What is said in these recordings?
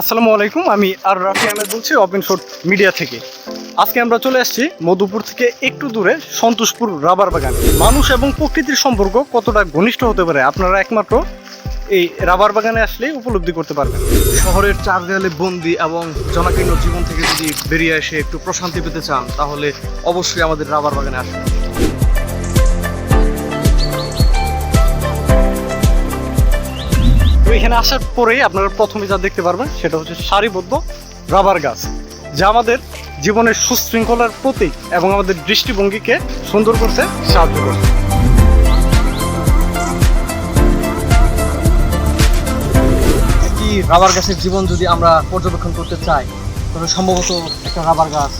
আসসালামু আলাইকুম, আমি আর রাফি আহমেদ বলছি ওপেন শর্ট মিডিয়া থেকে। আজকে আমরা চলে আসছি মধুপুর থেকে একটু দূরে সন্তোষপুর রাবার বাগান। মানুষ এবং প্রকৃতির সম্পর্ক কতটা ঘনিষ্ঠ হতে পারে আপনারা একমাত্র এই রাবার বাগানে আসলে উপলব্ধি করতে পারবেন। শহরের চার দেয়ালে বন্দি এবং জনাকীর্ণ জীবন থেকে যদি বেরিয়ে এসে একটু প্রশান্তি পেতে চান, তাহলে অবশ্যই আমাদের রাবার বাগানে আসবেন এখানে আসার পরেই আপনারা প্রথমে যা দেখতে পারবেন সেটা হচ্ছে সারিবদ্ধ রাবার গাছ, যা আমাদের জীবনের সুশৃঙ্খলার প্রতীক এবং আমাদের দৃষ্টিভঙ্গিকে সুন্দর করতে সাহায্য করছে। একটি রাবার গাছের জীবন যদি আমরা পর্যবেক্ষণ করতে চাই, তবে সম্ভবত একটা রাবার গাছ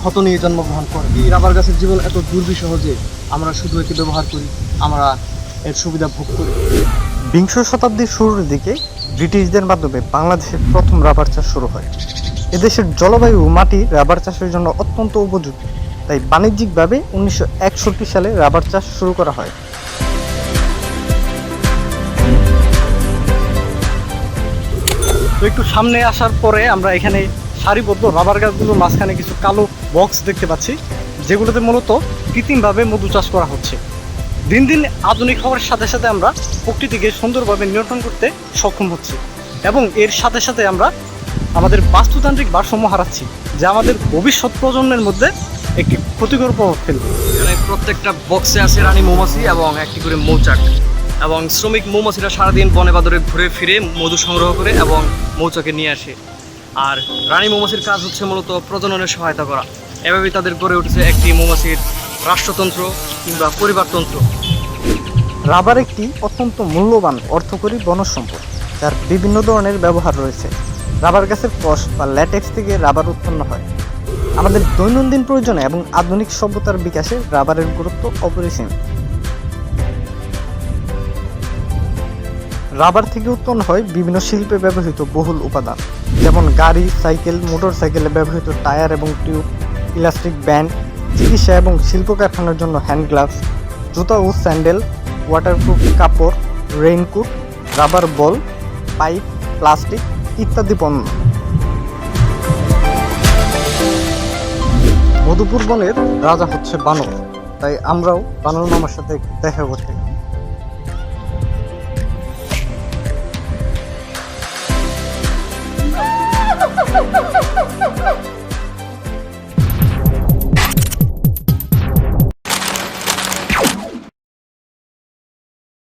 ক্ষত নিয়ে জন্মগ্রহণ করে। এই রাবার গাছের জীবন এত দুর্বিষহ যে আমরা শুধু একে ব্যবহার করি, আমরা এর সুবিধা ভোগ করি। বিংশ শতাব্দীর শুরুর দিকে ব্রিটিশদের মাধ্যমে বাংলাদেশের প্রথম রাবার চাষ শুরু হয়। এদেশের জলবায়ু মাটি রাবার চাষের জন্য অত্যন্ত উপযুক্ত তাই বাণিজ্যিকভাবে উনিশশো একষট্টি সালে রাবার চাষ শুরু করা হয়। একটু সামনে আসার পরে আমরা এখানে সারিবদ্ধ রাবার গাছগুলোর মাঝখানে কিছু কালো বক্স দেখতে পাচ্ছি, যেগুলোতে মূলত কৃত্রিমভাবে মধু চাষ করা হচ্ছে। দিন দিন আধুনিক হওয়ার সাথে সাথে আমরা প্রকৃতিকে সুন্দরভাবে নিয়ন্ত্রণ করতে সক্ষম হচ্ছি। এবং এর সাথে সাথে আমরা আমাদের বাস্তুতান্ত্রিক ভারসাম্য হারাচ্ছি, যা আমাদের ভবিষ্যৎ প্রজন্মের মধ্যে একটি ক্ষতিকর প্রভাব ফেলবে। এখানে প্রত্যেকটা বক্সে আছে রানী মৌমাছি এবং একটি করে মৌচাক। এবং শ্রমিক মৌমাছিরা সারাদিন বনে বাদরে ঘুরে ফিরে মধু সংগ্রহ করে এবং মৌচাকে নিয়ে আসে। আর রানী মৌমাছির কাজ হচ্ছে মূলত প্রজননের সহায়তা করা। এভাবেই তাদের গড়ে উঠেছে একটি মৌমাছির রাষ্ট্রতন্ত্র কিংবা পরিবারতন্ত্র। রাবার একটি অত্যন্ত মূল্যবান অর্থকরী বনজ সম্পদ যার বিভিন্ন ধরনের ব্যবহার রয়েছে। রাবার গাছের কষ বা ল্যাটেক্স থেকে রাবার উৎপন্ন হয়। আমাদের দৈনন্দিন প্রয়োজনে এবং আধুনিক সভ্যতার বিকাশে রাবারের গুরুত্ব অপরিসীম। রাবার থেকে উৎপন্ন হয় বিভিন্ন শিল্পে ব্যবহৃত বহুল উপাদান, যেমন গাড়ি, সাইকেল মোটর সাইকেলে ব্যবহৃত টায়ার এবং টিউব, ইলাস্টিক ব্যান্ড চিকিৎসা এবং শিল্প কারখানার জন্য হ্যান্ড গ্লাভস জুতা ও স্যান্ডেল ওয়াটারপ্রুফ কাপড় raincoat rubber ball pipe plastic ইত্যাদি পণ্য। মধুপুর বনের রাজা হচ্ছে বানর, তাই আমরাও বানর মামার সাথে দেখা করতে